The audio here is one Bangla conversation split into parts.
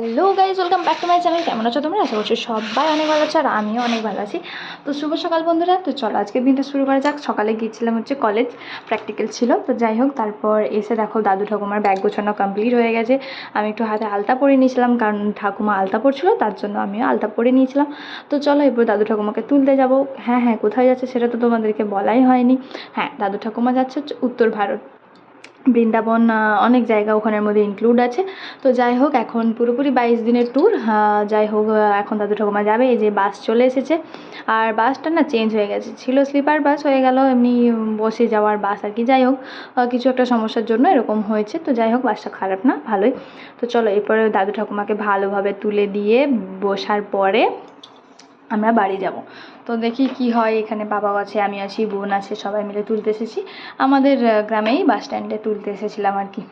Hello guys welcome back to my channel কেমন আছো তোমরা? আশা করছি সবাই অনেক ভালো আছো আর আমিও অনেক ভালো আছি। তো শুভ সকাল বন্ধুরা। তো চলো আজকের দিনটা শুরু করা যাক। সকালে গিয়েছিলাম হচ্ছে কলেজ প্র্যাকটিক্যাল ছিল। তো যাই হোক, তারপর এসে দেখো দাদু ঠাকুমার ব্যাগ গোছানো কমপ্লিট হয়ে গেছে। আমি একটু হাতে আলতা পরে নিয়েছিলাম কারণ ঠাকুমা আলতা পরছিল, তার জন্য আমিও আলতা পরে নিয়েছিলাম। তো চলো এরপর দাদু ঠাকুমাকে তুলতে যাব। হ্যাঁ হ্যাঁ কোথায় যাচ্ছে সেটা তো তোমাদেরকে বলাই হয়নি। হ্যাঁ দাদু ঠাকুমা যাচ্ছে হচ্ছে উত্তর ভারত। বৃন্দাবন অনেক জায়গা ওখানের মধ্যে ইনক্লুড আছে। তো যাই হোক, এখন পুরোপুরি বাইশ দিনের ট্যুর যাই হোক এখন দাদু ঠাকুমা যাবে, এই যে বাস চলে এসেছে। আর বাসটা না চেঞ্জ হয়ে গেছে। ছিল স্লিপার বাস হয়ে গেল, এমনি বসে যাওয়ার বাস আর কি। যাই হোক কিছু একটা সমস্যার জন্য এরকম হয়েছে। তো যাই হোক বাসটা খারাপ না, ভালোই। তো চলো, এরপরে দাদু ঠাকুমাকে ভালোভাবে তুলে দিয়ে বসার পরে আমরা বাড়ি যাব। তো দেখি কি হয়, এখানে বাবাও আছে আমি আছি, বোন আছে, সবাই মিলে তুলতে এসেছি। আমাদের গ্রামেই বাস স্ট্যান্ডে তুলতে এসেছিলাম আর কি।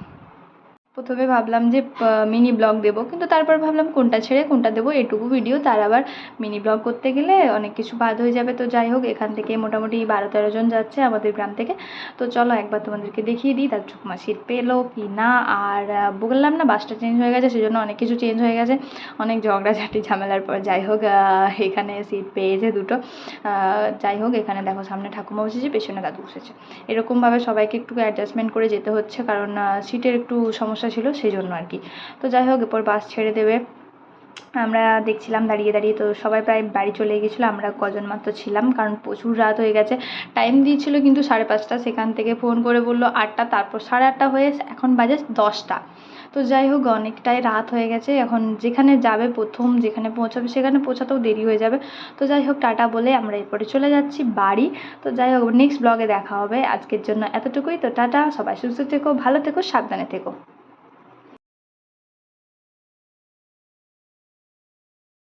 প্রথমে ভাবলাম যে মিনি ব্লগ দেবো। কিন্তু তারপর ভাবলাম কোনটা ছেড়ে কোনটা দেবো এটুকু ভিডিও তার আবার মিনি ব্লগ করতে গেলে অনেক কিছু বাদ হয়ে যাবে। তো যাই হোক, এখান থেকে মোটামুটি বারো তেরো জন যাচ্ছে আমাদের গ্রাম থেকে। তো চলো একবার তোমাদেরকে দেখিয়ে দিই তার ঠাকুমা সিট পেল কি না। আর বললাম না বাসটা চেঞ্জ হয়ে গেছে, সেজন্য অনেক কিছু চেঞ্জ হয়ে গেছে। অনেক ঝগড়াঝাটি, ঝামেলার পর যাই হোক এখানে সিট পেয়েছে দুটো। যাই হোক, এখানে দেখো সামনে ঠাকুমা বসেছে, পেছনে দাদু বসেছে। এরকমভাবে সবাইকে একটু অ্যাডজাস্টমেন্ট করে যেতে হচ্ছে। কারণ সিটের একটু সমস্যা ছিল সেই জন্য আর কি। তো যাই হোক, এরপর বাস ছেড়ে দেবে। আমরা দেখছিলাম দাঁড়িয়ে দাঁড়িয়ে, তো সবাই প্রায় বাড়ি চলে গেছিল। আমরা কজন মাত্র ছিলাম, কারণ প্রচুর রাত হয়ে গেছে। টাইম দিয়েছিল কিন্তু সাড়ে পাঁচটা। সেখান থেকে ফোন করে বলল আটটা, তারপর সাড়ে আটটা হয়ে এখন বাজে দশটা। তো যাই হোক, অনেকটাই রাত হয়ে গেছে। এখন যেখানে যাবে প্রথম যেখানে পৌঁছাবে, সেখানে পৌঁছাতেও দেরি হয়ে যাবে। তো যাই হোক, টাটা বলে আমরা এরপরে চলে যাচ্ছি বাড়ি। তো যাই হোক নেক্সট ব্লগে দেখা হবে। আজকের জন্য এতটুকুই। তো টাটা, সবাই সুস্থ থেকো, ভালো থেকো, সাবধানে থেকো।